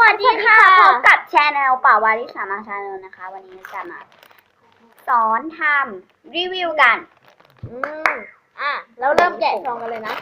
วัสดีค่ะสวัสดีค่ะพบกับชแนลป่าวาริสามาชาแนลนะคะ วันนี้จะมาสอนทำรีวิวกัน อืมอะแล้วเริ่มแกะซองกันเลยนะ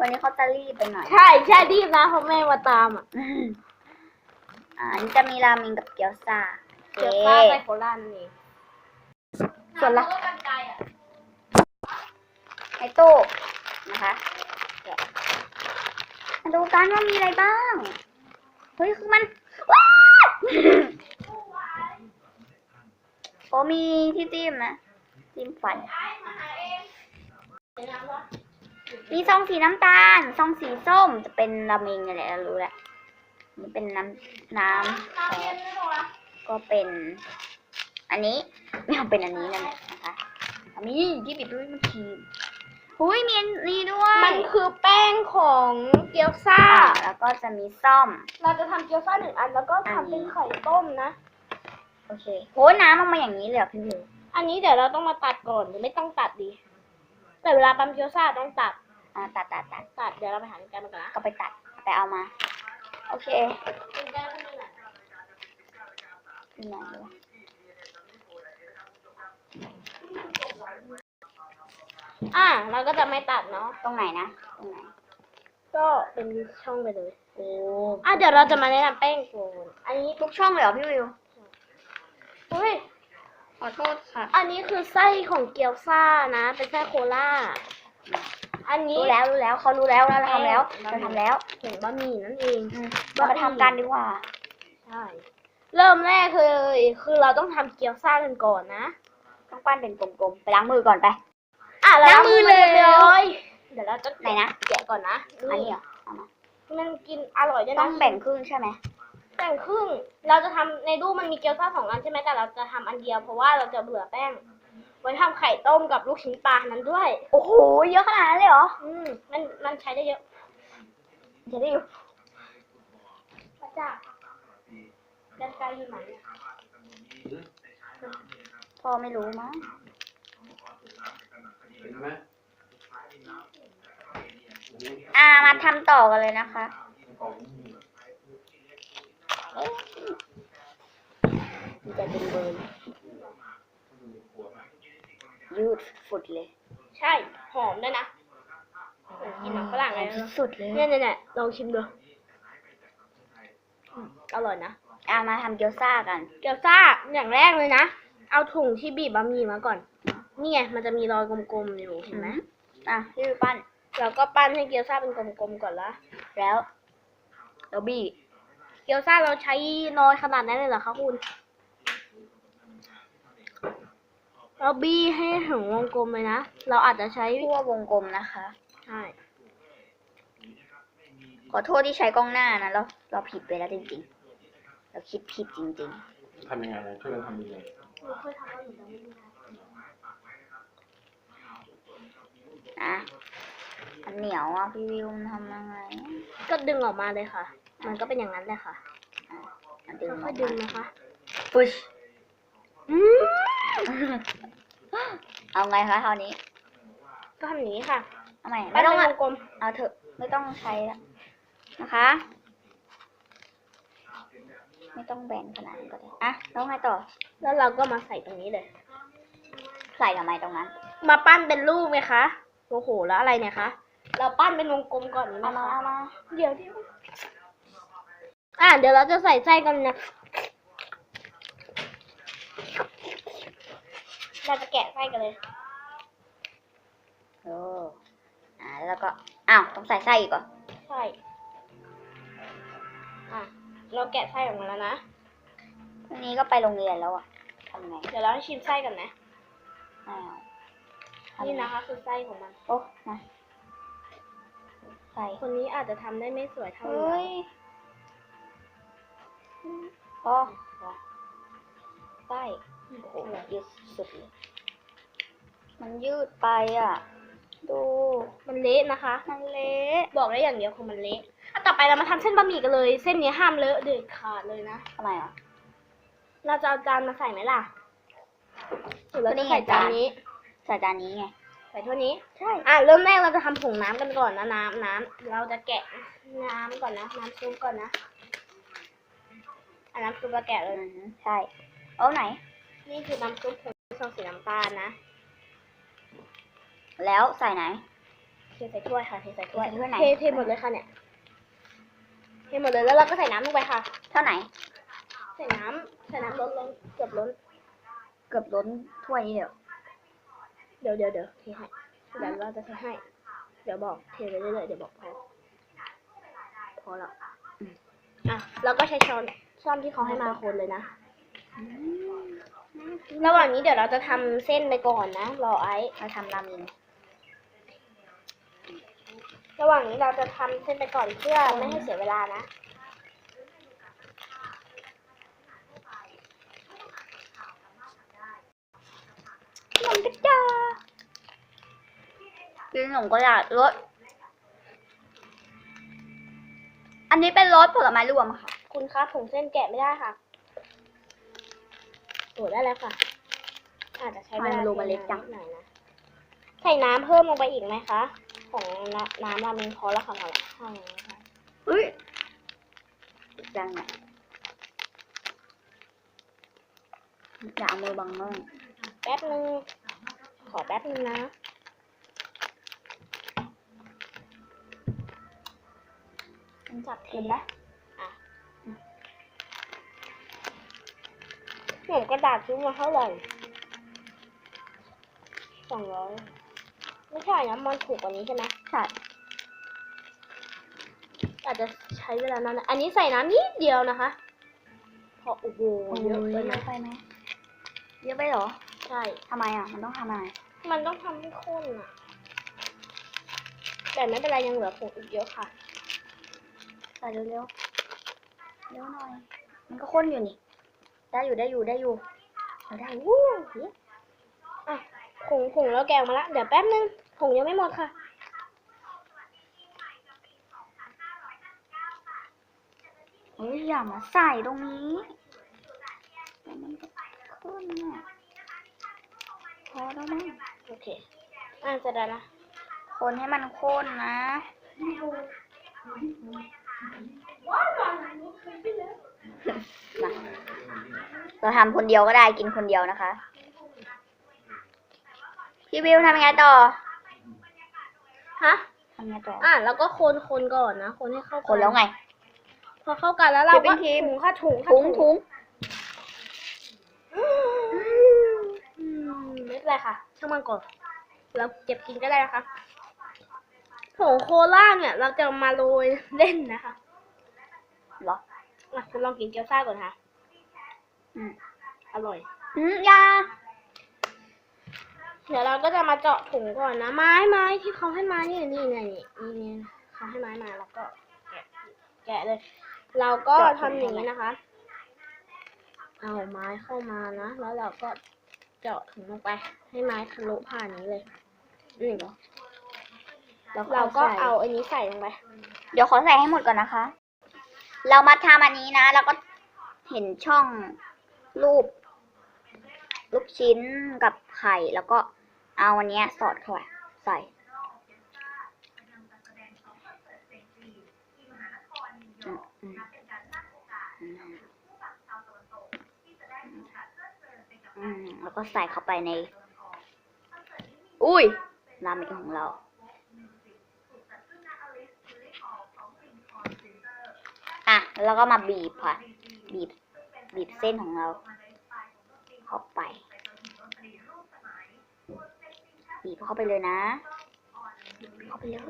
วันนี้เขาจะรีบไปหน่อย ใช่ใช่รีบนะเพราะแม่มาตามอะ อ่าอันนี้จะมีราเมงกับเกี๊ยวซ่าโอเดี๋ยวเคป้าไปโคราชนั่นเองส่วนละในตู้นะคะแกะมาดูกันว่ามีอะไรบ้าง เฮ้ยคือมันว้าวโอ้มีที่จิ้มนะจิ้มฟันมีซองสีน้ำตาลซองสีส้มจะเป็นราเมงอะไรเรารู้แหละนี่เป็นน้ำน้ำก็เป็น อันนี้ไม่เอาเป็นอันนี้นั่นแหละนะคะอันนี้ที่บิดด้วยมันค รีมหุยมีอันนี้ด้วย มันคือแป้งของเกี๊ยวซ่าอ่า แล้วก็จะมีซ่อม เราจะทำเกี๊ยวซ่าหนึ่งอันแล้วก็อันทำนี้เป็นไข่ต้มนะ โอเคโหน้ำออกมาอย่างนี้เลยเหรอพี่วิวอันนี้เดี๋ยวเราต้องมาตัดก่อนหรือไม่ต้องตัดดี แต่เวลาปั๊มเกี๊ยวซ่าต้องตัด อ่าตัดตัดตัดตัด เดี๋ยวเราไปหากันมาก่อนนะก็ไปตัดไปเอามา โอเคที่ไหนวะ อะเราก็จะไม่ตัดเนาะ ตรงไหนนะตรงไหนก็เป็นช่องไปเลย โอ้อะเดี๋ยวเราจะมาแนะนำแป้งก่อนอันนี้ทุกช่องเลยเหรอพี่วิวเฮ้ยขอโทษค่ะ อันนี้คือไส้ของเกี๊ยวซ่านะ เป็นไส้โคล่า อันนี้รู้แล้วรู้แล้วเขารู้แล้วเราทำแล้วแป้งเราทำแล้วผงบะหมี่นั่นเองอืมเรามาทำกันดีกว่าใช่เริ่มแรกคือคือเราต้องทำเกี๊ยวซ่ากันก่อนนะ ต้องปั้นเป็นกลมๆ ไปล้างมือก่อนไป อะล้างมือเลยยเดี๋ยวเราจะไหนนะแกะก่อนนะอันนี้เหรอเอามามันกินอร่อยด้วยนะต้องแบ่งครึ่งใช่ไหมแบ่งครึ่ง เราจะทำในรูปมันมีเกี๊ยวซ่าสองอันใช่ไหมแต่เราจะทำอันเดียวเพราะว่าเราจะเบื่อแป้งไว้ทำไข่ต้มกับลูกชิ้นปลานั้นด้วย โอ้โหเยอะขนาดนั้นเลยเหรอ อืมมันมันใช้ได้เยอะจะได้อยู่พระเจ้ากันไกลอยู่ไหนอะพ่อไม่รู้มั้งเห็นไหม อ่ามาทำต่อกันเลยนะคะของมันจะเป็นเบอร์ยืดฝุดเลย ใช่ หอมด้วยนะเหมือนกินหนังฝรั่งเลยนะสุดเลยเนี่ยเนี่ยเนี่ยลองชิมดูอืมอร่อยนะอ่ามาทำเกี๊ยวซ่ากัน เกี๊ยวซ่าอย่างแรกเลยนะ เอาถุงที่บีบบะหมี่มาก่อน นี่ไงมันจะมีรอยกลมๆอยู่เห็นไหมอะพี่วิวปั้น เราก็ปั้นให้เกี๊ยวซ่าเป็นกลมๆก่อนละแล้วแล้วบี้เกี๊ยวซ่าเราใช้น้อยขนาดนั้นเลยเหรอคะคุณ เราบี้ให้ถึงวงกลมเลยนะ เราอาจจะใช้ทั่ววงกลมนะคะ ใช่ ขอโทษที่ใช้กล้องหน้านะเราเราผิดไปแล้วจริงๆ เราคิดผิดจริงทำยังไงนะช่วยกันทำยังไงๆ อะมันเหนียวอะพี่วิวมันทำยังไงก็ดึงออกมาเลยค่ะ มันก็เป็นอย่างนั้นเลยค่ะอะมันดึงอค่ออยกๆดึงมานะคะปุชอืมเอาไงคะคราวนี้ก็ทำอย่างนี้ค่ะเอาใหม่ปั้ไม่นต้องเป็นอะวงกลมเอาเถอะไม่ต้องใช้แล้วนะคะ ไม่ต้องแบ่งขนาดนั้นก็ได้อะแล้วไงต่อแล้วเราก็มาใส่ตรงนี้เลย ใส่ทำไมตรงนั้น มาปั้นเป็นรูปไหมคะ โอ้โห แล้วอะไรเนี่ยคะ เราปั้นเป็นวงกลมก่อนเอานะมาคะเอามาเดี๋ยวเดี๋ยวอะเดี๋ยวเราจะใส่ไส้กันนะ เราจะแกะไส้กันเลย โอ้อ่าแล้วก็ อ้าว ต้องใส่ไส้อีกเหรอใช่ อะ เราแกะไส้ออกมาแล้วนะ พรุ่งนี้ก็ไปโรงเรียนแล้วอะทำไงเดี๋ยวเราให้ชิมไส้กันนะ อ้าวทำไง นี่นะคะคือไส้ของมัน โอ้มาใส่คนนี้อาจจะทำได้ไม่สวยเท่าเฮ้เรายพอพอไส้โอ้โหยืดสุดเลยมันยืดไปอะ ดู มันเละนะคะ มันเละบอกได้อย่างเดียวคือมันเละอะต่อไปเรามาทำเส้นบะหมี่กันเลย เส้นนี้ห้ามเลอะเด็ดขาดเลยนะ ทำไมอะ เราจะเอาจานมาใส่ไหมล่ะหรือเราก็นี่จะไงใส่จานจานนี้ ใส่จานนี้ไง ใส่ถ้วยนี้ ใช่ อะเริ่มแรกเราจะทำผงน้ำกันก่อนนะน้ำน้ำเราจะแกะน้ำก่อนนะน้ำซุปก่อนนะอันนั้นคือปลาแกะเลยอืมใช่ เอาไหน นี่คือน้ำซุปของซองสีน้ำตาลนะ แล้วใส่ไหนเทใส่ถ้วยค่ะเทใส่ถ้วยเทใส่ถ้วยไหนเทเทหมดเลยค่ะเนี่ยเทหมดเลยแล้วเราก็ใส่น้ำลงไปค่ะ เท่าไหน ใส่น้ำใส่น้ำล้นล้นเกือบล้น เกือบล้นถ้วยนี้เดียว เดี๋ยวเดี๋ยวเดี๋ยวเทให้เดี๋ยวเราจะเทให้ เดี๋ยวบอกเทไปเรื่อยๆเดี๋ยวบอกพอพอแล้วอะแล้วก็ใช้ช้อนช้อนที่เขาให้มาคนเลยนะระหว่างนี้เดี๋ยวเราจะทำเส้นไปก่อนนะรอไอซ์เราทำราเมินระหว่างนี้เราจะทำเส้นไปก่อนเพื่อไม่ให้เสียเวลานะ ขนมกระจา กินขนมกระดาษรสอันนี้เป็นรสผลไม้รวมค่ะ คุณคะผงเส้นแกะไม่ได้ค่ะตรวจได้แล้วค่ะ อาจจะใช้เวลามันรูมันเล็กจังหน่อยนะใส่น้ำเพิ่มลงไปอีกไหมคะ ของน้ำน้ำราเมงพอแล้วค่ะพอแล้วเท่านี้ค่ะเฮ้ยจังเนี่ยอย่าเอามือบังมั่งแป๊บนึง ขอแป๊บนึงนะ นจับเค็มนะหนูกระดาษซื้อมาเท่าไหร่สองร้อยไม่ใช่นะมันถูกกว่านี้ใช่ไหมใช่อาจจะใช้เวลานานนะอันนี้ใส่น้ำนิดเดียวนะคะเพราะโอ้โหโอ้ยเยเยอะอะไปไหมไปไหมเยอะไปเหรอ ใช่ทำไมอะ มันต้องทำอะไร มันต้องทำให้ข้นอะ แต่ไม่เป็นไรยังเหลือผงอีกเยอะค่ะ ใส่เร็วๆเร็วหน่อย มันก็ข้นอยู่นี่ ได้อยู่ได้อยู่ได้อยู่ได้วู้ฮ้ยอะผงผงแล้วแกงมาละ เดี๋ยวแป๊บนึงผงยังไม่หมดค่ะเฮ้ยอย่ามาใส่ตรงนี้มันจะข้นอะพอแล้วมั้งโอเค อะเสร็จแล้วนะคนให้มันข้นนะ เราทำคนเดียวก็ได้กินคนเดียวนะคะ พี่วิวทำยังไงต่อ ฮะทำยังไงต่อ อะแล้วก็คนคนก่อนนะ คนให้เข้ากัคนแล้วไง พอเข้ากันแล้วเราเดี๋ยวเป็ก็นทีม ถุงค่ะถุงค่ะทุ้งทุ้งอืมไม่เป็นไรค่ะ ช่างมันก่อน เราเก็บกินก็ได้นะคะ ผงโคล่าเนี่ย เราจะมาโรยเล่นนะคะเหรออะคุณลองกินเกี๊ยวซ่าก่อนค่ะ อืม อร่อย อืมอยา เดี๋ยวเราก็จะมาเจาะถุงก่อนนะ ไม้ไม้ที่เขาให้มานี่นี่นี่นี่นี่เขาให้ไม้มาแล้วก็ แกะแกะเลย เราก็ทำอย่างนี้นะคะ เอาไม้เข้ามานะ แล้วเราก็เจาะถุงลงไป ให้ไม้ทะลุผ่านนี้เลยอืมแล้ว เราก็ใส่เอาอันนี้ใส่ลงไป เดี๋ยวขอใส่ให้หมดก่อนนะคะ เรามาทำอันนี้นะ แล้วก็เห็นช่องรูป ลูกชิ้นกับไข่ แล้วก็เอาอันเนี้ยสอดเข้าไปใส่อืมอืมอืมอืมแล้วก็ใส่เข้าไปใน อุ้ยราเมงของเรา อะ แล้วก็มาบีบค่ะ บีบ บีบเส้นของเรา เข้าไป บีบเข้าไปเลยนะ เข้าไปเลย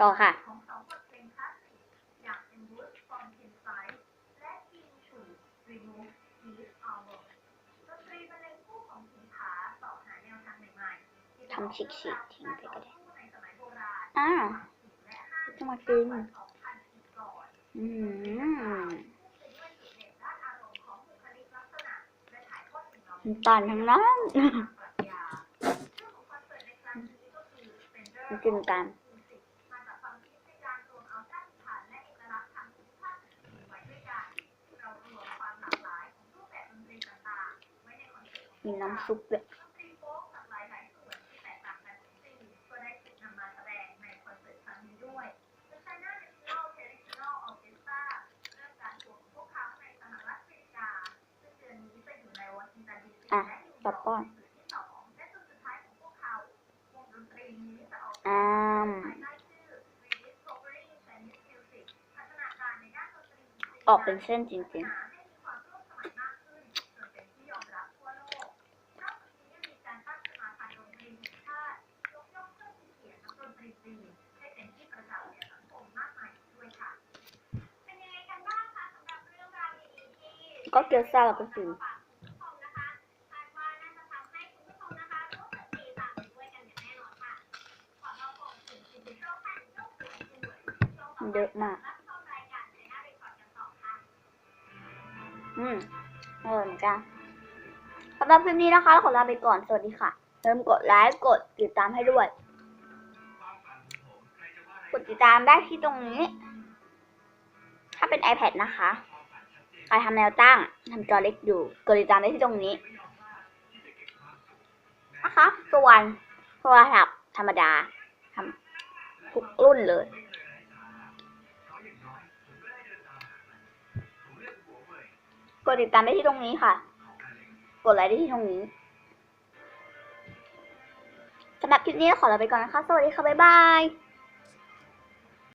ต่อค่ะ ทำฉีกฉีกๆทิ้งไปก็ได้ อ่าจะมากินอืมน้ำตาลทั้งนั้นมากินกัน มีน้ำซุปด้วยอะตับป้อนอ้ามออกเป็นเส้นจริงๆ ก็เกียวซาแล้วก็กินเยอะมาก อืมออเหมือนกันสำหรับคลิปนี้นะคะ ขอลาไปก่อน สวัสดีค่ะอย่มกดไลค์กดติดตามให้ด้วย กดติดตามได้ที่ตรงนี้ ถ้าเป็น iPad นะคะ รทำแนวตั้งทำจอเล็กอยู่กดติดตามได้ที่ตรงนี้นะคะส่วนโทรศัพท์ธรรมดาทำทุกรุ่นเลย กดติดตามได้ที่ตรงนี้ค่ะ กดไลค์ได้ที่ตรงนี้สำหรับคลิปนี้ขอลาไปก่อนนะคะ สวัสดีค่ะ บ๊ายบาย